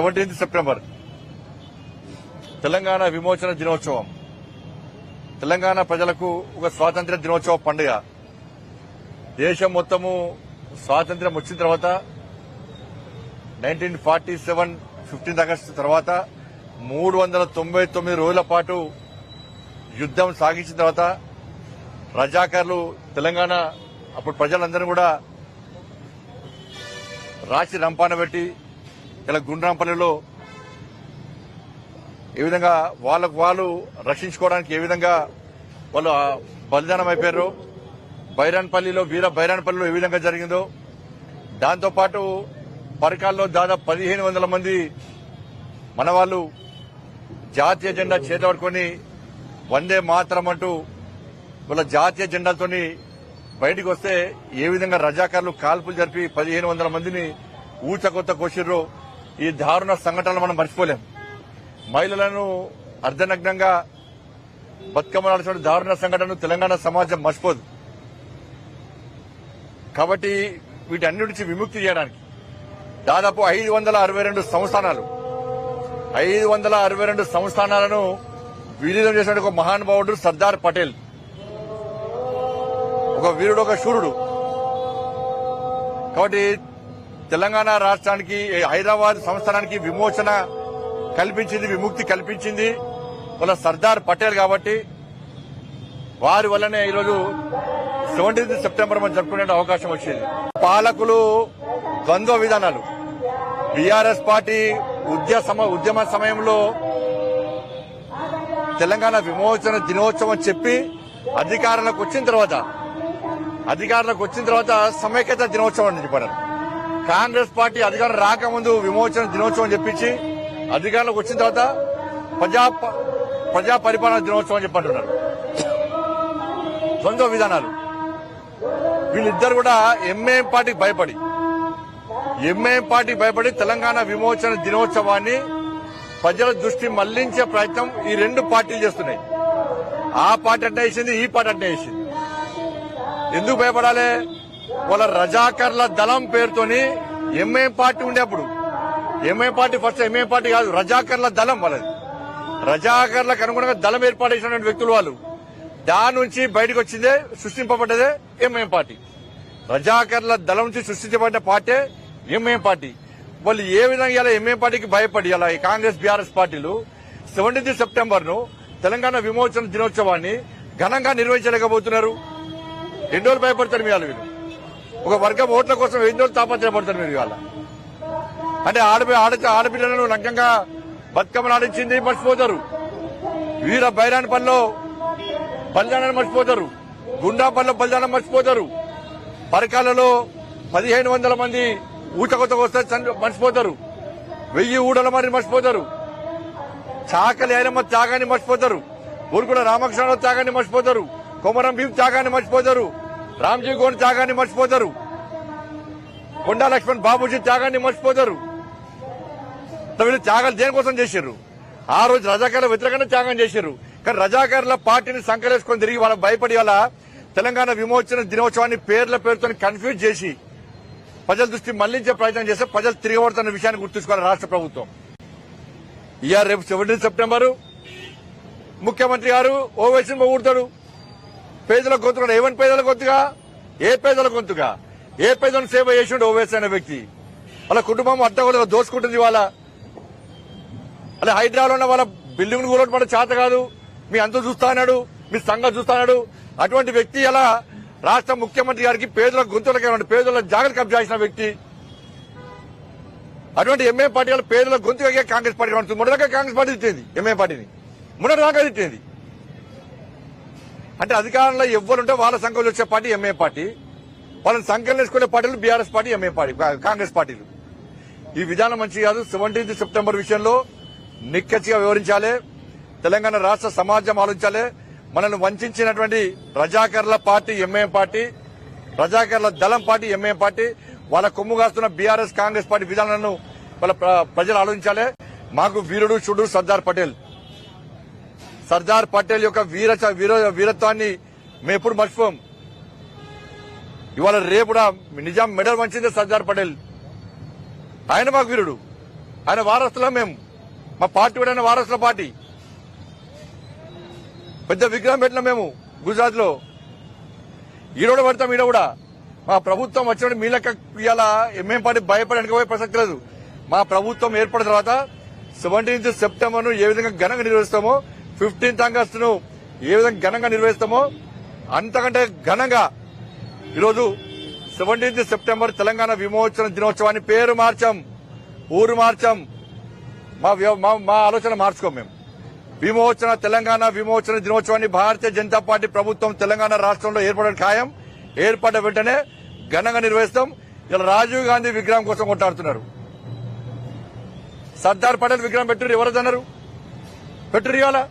Seventeenth September. Telangana విమోచన దినోత్సవం. తెలంగాణ ప్రజలకు ఒక స్వాతంత్ర దినోత్సవ పండుగ. దేశం మొత్తము స్వాతంత్ర్యం వచ్చిన తర్వాత nineteen forty seven fifteenth August తర్వాత మూడు వందల తొంభై తొమ్మిది రోజుల పాటు యుద్దం సాగించిన తర్వాత రజాకర్లు తెలంగాణ అప్పుడు ప్రజలందరూ కూడా రాసి రంపాన పెట్టి ఇలా గుండ్రాంపల్లిలో ఏ విధంగా వాళ్ళకు వాళ్ళు రక్షించుకోవడానికి ఏ విధంగా వాళ్ళు బలిదానం అయిపోయారు. బైరాన్పల్లిలో వీర బైరాన్పల్లిలో ఏ విధంగా జరిగిందో. దాంతోపాటు పరికాల్లో దాదాపు పదిహేను వందల మంది మన వాళ్ళు జాతీయ జెండా చేతబడుకొని వందే మాత్రం అంటూ వాళ్ళ జాతీయ జెండాతోని బయటకు వస్తే ఏ విధంగా రజాకారులు కాల్పులు జరిపి పదిహేను వందల మందిని ఊచకొత్త కోసిర్రో ఈ దారుణ సంఘటనలు మనం మర్చిపోలేం. మహిళలను అర్ధనగ్నంగా బతుకమ్మలాడుతున్న దారుణ సంఘటనను తెలంగాణ సమాజం మర్చిపోదు. కాబట్టి వీటన్నిటి నుంచి విముక్తి చేయడానికి దాదాపు ఐదు వందల అరవై రెండు సంస్థానాలు ఐదు వందల అరవై రెండు సంస్థానాలను విలీనం చేసిన ఒక మహానుభావుడు సర్దార్ పటేల్. ఒక వీరుడు ఒక శూరుడు. కాబట్టి తెలంగాణ రాష్ట్రానికి హైదరాబాద్ సంస్థానానికి విమోచన కల్పించింది విముక్తి కల్పించింది వాళ్ళ సర్దార్ పటేల్ కాబట్టి. వారి వల్లనే ఈరోజు సెవెంటీన్త్ సెప్టెంబర్ మనం జరుపుకునే అవకాశం వచ్చింది. పాలకులు ద్వంద్వ విధానాలు. బీఆర్ఎస్ పార్టీ ఉద్య సమ ఉద్యమ సమయంలో తెలంగాణ విమోచన దినోత్సవం చెప్పి అధికారంలోకి వచ్చిన తర్వాత అధికారంలోకి వచ్చిన తర్వాత సమైక్యత దినోత్సవం అని చెప్పారు. కాంగ్రెస్ పార్టీ అధికారం రాకముందు విమోచన దినోత్సవం చెప్పించి అధికారంలోకి వచ్చిన తర్వాత ప్రజా ప్రజా పరిపాలన దినోత్సవం అని చెప్పంటున్నారు. సొంత విధానాలు. వీళ్ళిద్దరు కూడా ఎంఏఎం పార్టీకి భయపడి ఎంఏఎం పార్టీ భయపడి తెలంగాణ విమోచన దినోత్సవాన్ని ప్రజల దృష్టి మళ్ళించే ప్రయత్నం ఈ రెండు పార్టీలు చేస్తున్నాయి. ఆ పార్టీ అంటే వేసింది ఈ పార్టీ అంటే వేసింది ఎందుకు భయపడాలి? వాళ్ళ రజాకర్ల దళం పేరుతోని MAM party ఉండేప్పుడు MAM party first MAM party కాదు రజాకర్ల దళం వాళ్ళది. రజాకర్లకు అనుగుణంగా దళం ఏర్పాటు చేసినటువంటి వ్యక్తులు వాళ్ళు. దాని నుంచి బయటకు వచ్చిందే సృష్టింపబడ్డదే ఎంఐఎం పార్టీ. రజాకర్ల దళం నుంచి సృష్టించబడ్డ పార్టీ ఎంఐఎం పార్టీ. వాళ్ళు ఏ విధంగా ఇలా ఎంఐఎం పార్టీకి భయపడి ఇలా ఈ కాంగ్రెస్ బీఆర్ఎస్ పార్టీలు సెవెంటీన్త్ సెప్టెంబర్ను తెలంగాణ విమోచన దినోత్సవాన్ని ఘనంగా నిర్వహించలేకపోతున్నారు. ఎన్ని రోజులు భయపడతారు మీ వాళ్ళు వీళ్ళు. ఒక వర్గం ఓట్ల కోసం ఎన్ని రోజులు తాపత్రయపడతారు మీరు ఇవాళ. అంటే ఆడపి ఆడ ఆడపిల్లలను లంకంగా బతుకమ్మలు ఆడించింది మర్చిపోతారు. వీర బైరాన్ పనిలో బలిదానాన్ని మర్చిపోతారు. గుండా పనిలో బలిదానం మర్చిపోతారు. పరకాలలో పదిహేను వందల మంది ఊచకొత్త వస్తే మర్చిపోతారు. వెయ్యి ఊడల మరి మర్చిపోతారు. చాకలి ఐలమ్మ త్యాగాన్ని మర్చిపోతారు. ఊరుకుడ రామకృష్ణ త్యాగాన్ని మర్చిపోతారు. కొమరం భీం త్యాగాన్ని మర్చిపోతారు. రామ్జీ గోన్ త్యాగాన్ని మర్చిపోతారు. కొండా లక్ష్మణ్ బాబుజీ త్యాగాన్ని మర్చిపోతారు. వీళ్ళు త్యాగాలు దేనికోసం చేశారు? ఆ రోజు రజాకారుల వ్యతిరేకంగా త్యాగం చేశారు. కానీ రజాకారుల పార్టీని సంకరేసుకొని తిరిగి వాళ్ళ భయపడి వాళ్ళ తెలంగాణ విమోచన దినోత్సవాన్ని పేర్ల పేరుతో కన్ఫ్యూజ్ చేసి ప్రజల దృష్టి మళ్ళించే ప్రయత్నం చేస్తే ప్రజలు తిరగబడుతున్న విషయాన్ని గుర్తుంచుకోవాలి రాష్ట్ర ప్రభుత్వం. ఇయర్ రేపు సెవెంటీన్ సెప్టెంబరు. ముఖ్యమంత్రి గారు ఓవైసీ ఊడతాడు పేదల గొంతుగా ఏమని పేదల గొంతుగా? ఏ పేదల గొంతుగా? ఏ పేదలను సేవ చేసిండు ఓవైసీ అనే వ్యక్తి? వాళ్ళ కుటుంబం అడ్డగోలుగా దోసుకుంటుంది వాళ్ళ అలా హైదరాబాద్ ఉన్న వాళ్ళ బిల్డింగ్ కూడా మన చేత కాదు. మీ అంత చూస్తానాడు మీ సంఘం చూస్తానాడు అటువంటి వ్యక్తి అలా రాష్ట్ర ముఖ్యమంత్రి గారికి పేదల గొంతులకి పేదల జాగ్రత్త కబ్జా చేసిన వ్యక్తి. అటువంటి ఎంఏ పార్టీ వాళ్ళ పేదల గొంతుగా కాంగ్రెస్ పార్టీ ఉంటుంది మొదటగా కాంగ్రెస్ పార్టీ ఇచ్చేది ఎంఏ పార్టీని. మొదటి దాకా అంటే అధికారంలో ఎవ్వరుంటే వాళ్ళ సంఖ్యలో వచ్చే పార్టీ ఎంఏ పార్టీ. వాళ్ళని సంఖ్యలు వేసుకునే పార్టీలు BRS party MA party Congress పార్టీలు. ఈ విధానం మంచి కాదు. సెవెంటీన్త్ సెప్టెంబర్ విషయంలో నిక్కచ్చిగా వివరించాలి. తెలంగాణ రాష్ట్ర సమాజం ఆలోచించాలి. మనల్ని వంచినటువంటి రజాకర్ల పార్టీ ఎంఏఎం పార్టీ రజాకర్ల దళం పార్టీ ఎంఏఎం పార్టీ వాళ్ళ కొమ్ము కాస్తున్న బీఆర్ఎస్ కాంగ్రెస్ పార్టీ విధానాలను వాళ్ళ ప్ర- ప్రజలు ఆలోచించాలి. మాకు వీరుడు చూడు సర్దార్ పటేల్. సర్దార్ పటేల్ యొక్క వీర వీరత్వాన్ని మేము ఎప్పుడు మర్చిపోం. ఇవాళ రేపు కూడా నిజాం మెడల్ వంచిందే సర్దార్ పటేల్. ఆయన మాకు వీరుడు. ఆయన వారసులం మేము. మా పార్టీ కూడా ఆయన వారసుల పార్టీ. పెద్ద విగ్రహం పెట్టినాం మేము గుజరాత్లో ఈరోడు పడతాం ఈడ కూడా. మా ప్రభుత్వం వచ్చినప్పుడు మీ లెక్క ఇవాళ ఎంఎం పార్టీ భయపడి వెనకపోయే ప్రసక్తి లేదు. మా ప్రభుత్వం ఏర్పడిన తర్వాత సెవెంటీన్త్ సెప్టెంబర్ను ఏ విధంగా ఘనంగా నిర్వహిస్తామో ఫిఫ్టీన్త్ ఆగస్టు ను ఏ విధంగా ఘనంగా నిర్వహిస్తామో అంతకంటే ఘనంగా ఈరోజు సెవెంటీన్త్ సెప్టెంబర్ తెలంగాణ విమోచన దినోత్సవాన్ని పేరు మార్చాం ఊరు మార్చాం. మా మా- మా ఆలోచన మార్చుకోం మేము. విమోచన తెలంగాణ విమోచన దినోత్సవాన్ని భారతీయ జనతా పార్టీ ప్రభుత్వం తెలంగాణ రాష్ట్రంలో ఏర్పడిన ఖాయం. ఏర్పడ్డ వెంటనే ఘనంగా నిర్వహిస్తాం. ఇలా రాజీవ్ గాంధీ విగ్రహం కోసం కొట్టాడుతున్నారు సర్దార్ పటేల్ విగ్రహం పెట్టారు ఎవరు అన్నారు? పెట్టురు ఇవాళ?